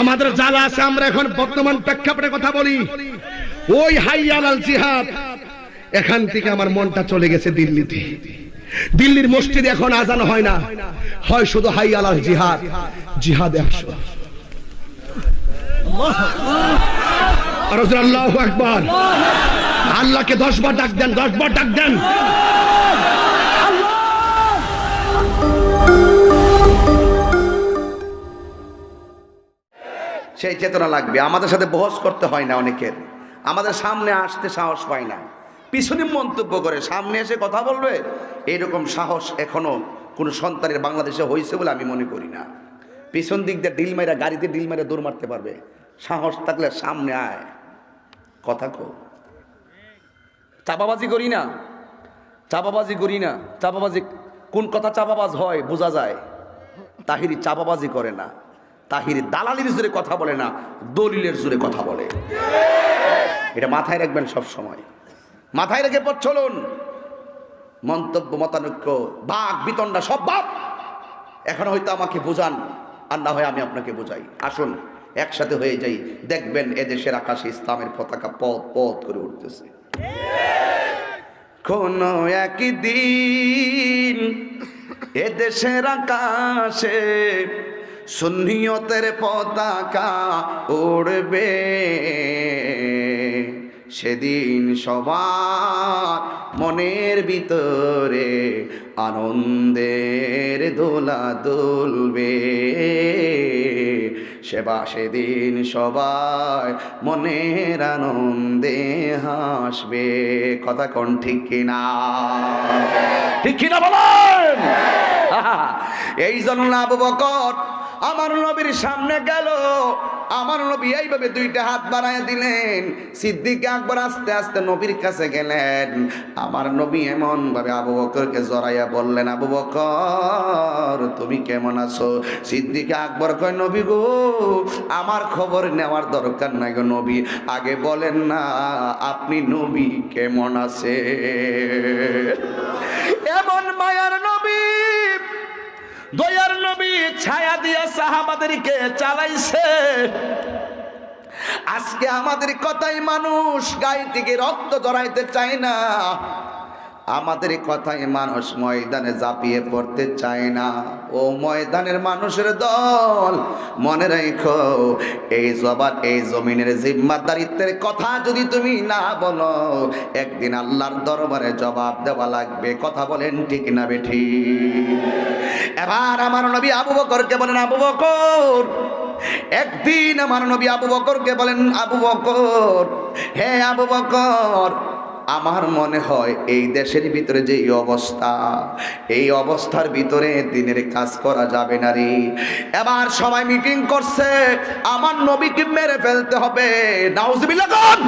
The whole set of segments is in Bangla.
আমাদের জ্বালা আছে, আমরা এখন বর্তমান প্রেক্ষাপটে কথা বলি। ওই হাইয়াল আল জিহাদ, এখান থেকে আমার মনটা চলে গেছে দিল্লিতে। দিল্লির মসজিদে এখন আজান হয় না। হয় শুধু হাইয়াল আল জিহাদ জিহাদ একশো আল্লাহ একবার আল্লাহকে দশ বার ডাক দেন, দশ বার ডাক দেন। সেই চেতনা লাগবে। আমাদের সাথে বহস করতে হয় না অনেকের। আমাদের সামনে আসতে সাহস পায় না। পিছনে মন্তব্য করে, সামনে এসে কথা বলবে এরকম সাহস এখনও কোনো সন্তানের বাংলাদেশে হয়েছে বলে আমি মনে করি না। পিছন দিক দিয়ে ডিল মেরা গাড়িতে ডিল মেরে দৌড় মারতে পারবে। সাহস থাকলে সামনে আয়। কথা কো চাপাবাজি করি না। চাপাবাজি করি না। চাপাবাজি, কোন কথা চাপাবাজ হয়, বোঝা যায়। তাহিরি চাপাবাজি করে না। তাহিরি দালালির জোরে কথা বলে না, দলিলের জোরে কথা বলে। এটা মাথায় রাখবেন সব সময়। মাথায় রেখে পথ চলুন। মন্তব্য, মতানৈক্য বাঘ বিতণ্ডা, সব বাপ এখন হয়তো আমাকে বোঝান, আর না হয় আমি আপনাকে বোঝাই। আসুন, একসাথে হয়ে যাই। দেখবেন এদেশের আকাশে ইসলামের পতাকা পথ পথ করে উঠতেছে। কোন একদিন এদেশের আকাশে সুন্নিয়তের পতাকা উড়বে। সেদিন সবার মনের ভিতরে আনন্দের দোলা দুলবে। সেবা সেদিন সবাই মনের আনন্দে হাসবে। কথা কোন ঠিক কিনা? ঠিক কিনা বলেন? এই জন্য আবু আমার নবীর সামনে গেল। আমার নবী এইভাবে দুইটা হাত বাড়ায় দিলেন। সিদ্দিক আকবর আস্তে আস্তে নবীর কাছে গেলেন। আমার নবী এমন ভাবে আবু বকরকে জড়াইয়া বললেন, আবু বকর, তুমি কেমন আছো? সিদ্দিক আকবর কয়, নবী গো, আমার খবর নেওয়ার দরকার নাই গো নবী। আগে বলেন না, আপনি নবী কেমন আছে এমন মায়ার নবী, দয়ার ছায়া দিয়ে সাহাবাদেরকে চালাইছে। আজকে আমাদের কথাই মানুষ গায়ে থেকে রক্ত জড়াইতে চায় না। আমাদের কথাই মানুষ ময়দানে জাপিয়ে পড়তে চায় না। ও ময়দানের মানুষের দল, মনে রেখো, এই জবান, এই জমিনের জিম্মাদারিত্বের কথা যদি তুমি না বলো, একদিন আল্লাহর দরবারে জবাব দেওয়া লাগবে। কথা বলেন ঠিক না বেঠি। এবার আমার নবী আবু বকরকে বলেন, আবু বকর, একদিন আমার নবী আবু বকরকে বলেন, আবু বকর, হে আবু বকর আমার মনে হয় এই দেশের ভিতরে যে অবস্থা, এই অবস্থার ভিতরে দিনের কাজ করা যাবে না রে। এবার সবাই মিটিং করছে, আমার নবীকে মেরে ফেলতে হবে। নাউজবিল্লাহ কোন?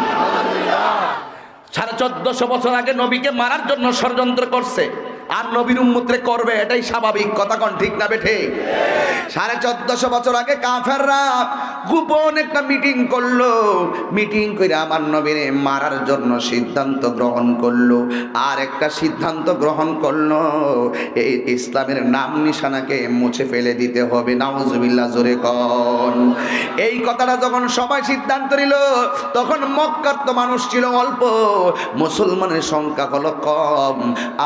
সাড়ে চোদ্দশো বছর আগে নবীকে মারার জন্য ষড়যন্ত্র করছে। আর নবীর উম্মুত্রে করবে এটাই স্বাভাবিক, কথা কন ঠিক না বেঠে? সাড়ে চোদ্দশো বছর আগে কাফেররা গোপন একটা মিটিং করল। মিটিং করে আমার নবীরে মারার জন্য সিদ্ধান্ত গ্রহণ করল। আর একটা সিদ্ধান্ত গ্রহণ করল, এই ইসলামের নাম নিশানাকে মুছে ফেলে দিতে হবে, নাউজুবিল্লাহ, জোরে কন। এই কথাটা যখন সবাই সিদ্ধান্ত নিল, তখন মক্কার তো মানুষ ছিল অল্প, মুসলমানের সংখ্যা হলো কম।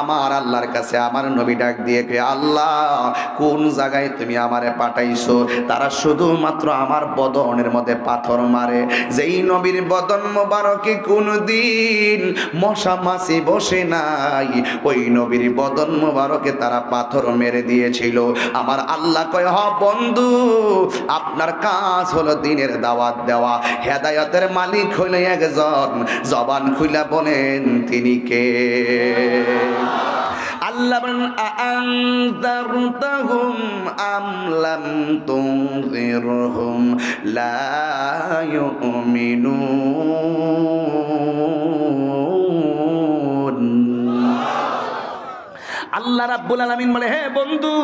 আমার আল্লাহর কাছে আমার নবী ডাক দিয়ে কে আল্লাহ, কোন জায়গায় তুমি আমারে পাঠাইছো? তারা শুধুমাত্র আমার বদনের মধ্যে পাথর মারে। যেই নবীর বদন মোবারকে কোন দিন মশা মাছি বসে নাই। ওই নবীর বদন মোবারকে তারা পাথর মেরে দিয়েছিল। আমার আল্লাহ কয়, হ বন্ধু, আপনার কাজ হলো দিনের দাওয়াত দেওয়া। হেদায়তের মালিক হইলে একজন। জবান খুইলা বলেন, তিনি কে? আল্লাহ বলেন আনজারতাহুম আম লাম তুনজিরহুম লা ইউমিনুন আল্লাহ রাব্বুল আলামিন বলে, হে বন্ধু,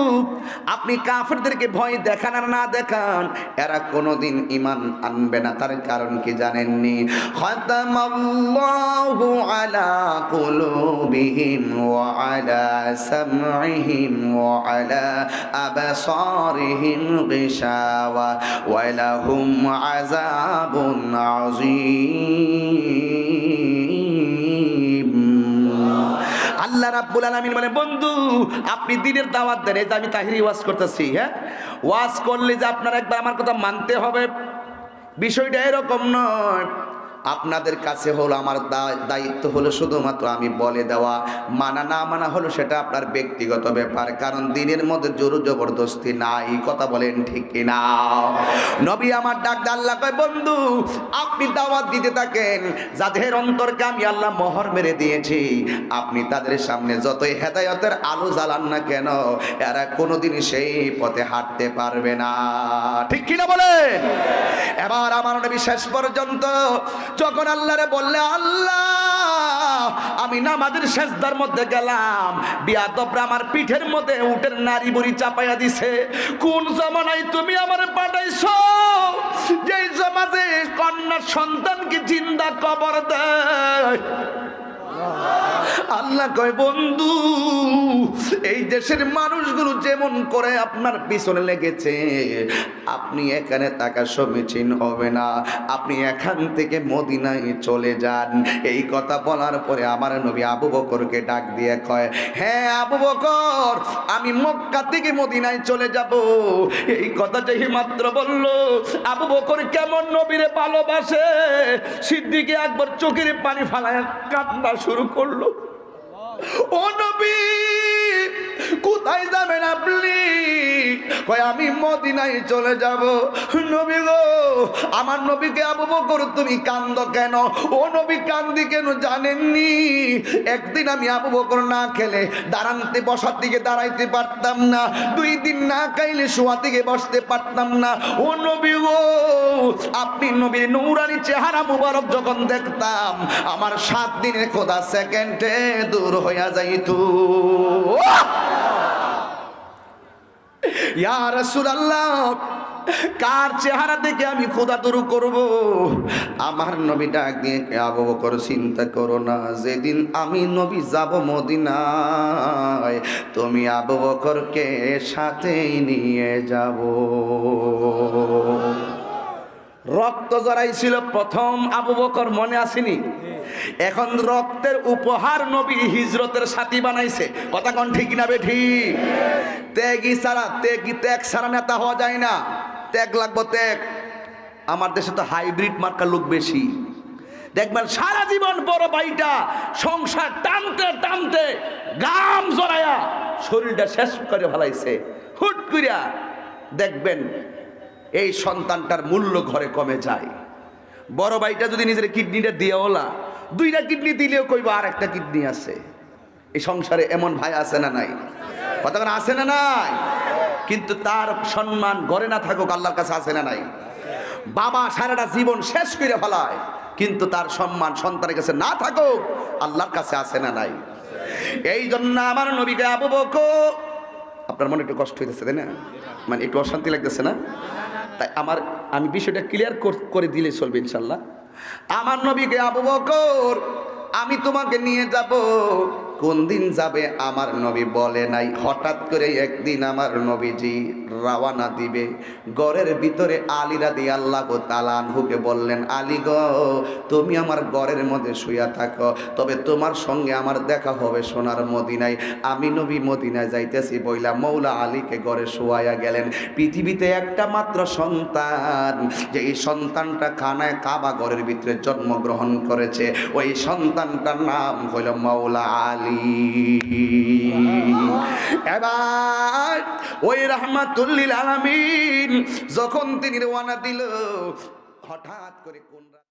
আপনি কাফেরদেরকে ভয় দেখান আর না দেখান। এরা কোনোদিন ঈমান আনবে না। তার কারণ কি জানেননি? খাতামাল্লাহু আলা কুলুবিহিম ওয়া আলা সামঈহিম ওয়া আলা আবসারিহিম গিশাওয়া ওয়া লাহুম আযাবুন আযীম। আল্লাহ রাব্বুল আলামিন বলে, বন্ধু, আপনি দিনের দাওয়াত দেন, এই যে আমি তাহিরি ওয়াজ করতেছি হ্যাঁ? ওয়াজ করলে যে আপনার একবার আমার কথা মানতে হবে, বিষয়টা এরকম নয়। আপনাদের কাছে হলো, আমার দায়িত্ব হলো শুধুমাত্র আমি বলে দেওয়া। মানা না মানা হলো সেটা আপনার ব্যক্তিগত ব্যাপার, কারণ দিনের মধ্যে জোর জবরদস্তি নাই, কথা বলেন ঠিক কিনা? নবী আমার ডাক আল্লাহ কয়, বন্ধু, আপনি দাওয়াত দিতে থাকেন, যাদের অন্তরকে আমি আল্লাহ মোহর মেরে দিয়েছি, আপনি তাদের সামনে যতই হেদায়তের আলো জ্বালান না কেন, এরা কোনোদিন সেই পথে হাঁটতে পারবে না। ঠিক কিনা বলেন? এবার আমার নবী শেষ পর্যন্ত যখন আল্লাহরে বললে, আল্লাহ, আমি নামাজের শেষদার মধ্যে গেলাম। বিয়াদবরা আমার পিঠের মধ্যে উটের নারী বুড়ি চাপাইয়া দিছে। কোন জমানায় তুমি আমার পাঠাইছ? যে সমাজে কন্যার সন্তানকে জিন্দা কবর দেয়। আল্লাহ কয়, বন্ধু, এই দেশের মানুষগুলো যেমন করে আপনার পিছনে লেগেছে, আপনি এখানে থাকা সমীচীন হবে না। আপনি এখান থেকে মদিনায় চলে যান। এই কথা বলার পরে আমার নবী আবু বকরকে ডাক দিয়ে কয় হ্যাঁ আবু বকর, আমি মক্কা থেকে মদিনায় চলে যাব। এই কথা যেই মাত্র বলল, আবু বকর কেমন নবীরে ভালোবাসে। সিদ্দিকে একবার চোখের পানি ফালায় কান্না শুরু করল। ও নবী কোথায় যাবেন আপনি কয়, আমি মদিনায় চলে যাব। নবী গো, আমার নবীকে আবু বকর, তুমি কান্দ কেন? ও নবী কান্দি কেন জানেননি? একদিন আমি আবু বকর না খেলে দাঁড়ানতে বসার দিকে দাঁড়াইতে পারতাম না। দুই দিন না খাইলে শোয়া দিকে বসতে পারতাম না। ও নবী গো, আপনি নবীর নৌরানি চেহারা মুবারক যখন দেখতাম, আমার সাত দিনের খোদা সেকেন্ডে দূর হইয়া যাইত। কার চেহারা দেখে আমি খোদা দূর করব? আমার নবী ডাক দিয়ে কে আবু চিন্তা করো না, যেদিন আমি নবী যাব মদিনায়, তুমি আবু বকরকে সাথে নিয়ে যাব। রক্ত জড়াইছিল প্রথম আবু বকর, মনে আসেনি? এখন রক্তের উপহার নবী হিজরতের সাথী বানাইছে। কথা কোন ঠিক না বেঠি? ত্যাগই ছাড়া ত্যাগই ত্যাগ ছাড়া নেতা হওয়া যায় না। ত্যাগ লাগবো ত্যাগ। আমার দেশে তো হাইব্রিড মার্কা লোক বেশি। দেখবেন সারা জীবন বড় ভাইটা সংসার টানতে টানতে গাম জড়ায়া শরীরটা শেষ করে ফেলাইছে। হুট করিয়া দেখবেন এই সন্তানটার মূল্য ঘরে কমে যায়। বড় ভাইটা যদি নিজের কিডনিটা দিয়ে ওলা দুইটা কিডনি দিলেও কইবা আর একটা কিডনি আছে। এই সংসারে এমন ভাই আছে না নাই? কোনো আছে না নাই? কিন্তু তার সম্মান ঘরে না থাকুক আল্লাহর কাছে আছে না নাই? বাবা সারাটা জীবন শেষ করে ফেলায়, কিন্তু তার সম্মান সন্তানের কাছে না থাকুক আল্লাহর কাছে আছে না নাই? এই জন্য আমার নবীকে আবু বকর আপনার মনে একটু কষ্ট হইতেছে, তাই না? মানে একটু অশান্তি লাগতেছে না? তাই আমার, আমি বিষয়টা ক্লিয়ার করে দিলে চলবে ইনশাল্লাহ। আমার নবীকে আবু বকর, আমি তোমাকে নিয়ে যাব। কোন দিন যাবে আমার নবী বলে নাই। হঠাৎ করে একদিন আমার নবীজি রাওয়ানা দিবে। গড়ের ভিতরে আলীরা দিয়ে আল্লাহ তালানহুকে বললেন, আলী গ, তুমি আমার গড়ের মধ্যে শুয়া থাকো, তবে তোমার সঙ্গে আমার দেখা হবে সোনার মদিনায়। আমি নবী মদিনায় যাইতেছি বইলা মৌলা আলীকে গড়ে শোয়াইয়া গেলেন। পৃথিবীতে একটা মাত্র সন্তান, যে এই সন্তানটা খানায় কাবা ঘরের ভিতরে জন্মগ্রহণ করেছে। ওই সন্তানটার নাম হইল মৌলা এবার ওই রহমাতুল্লিল আলামিন যখন তিনি রওনা দিল হঠাৎ করে কোন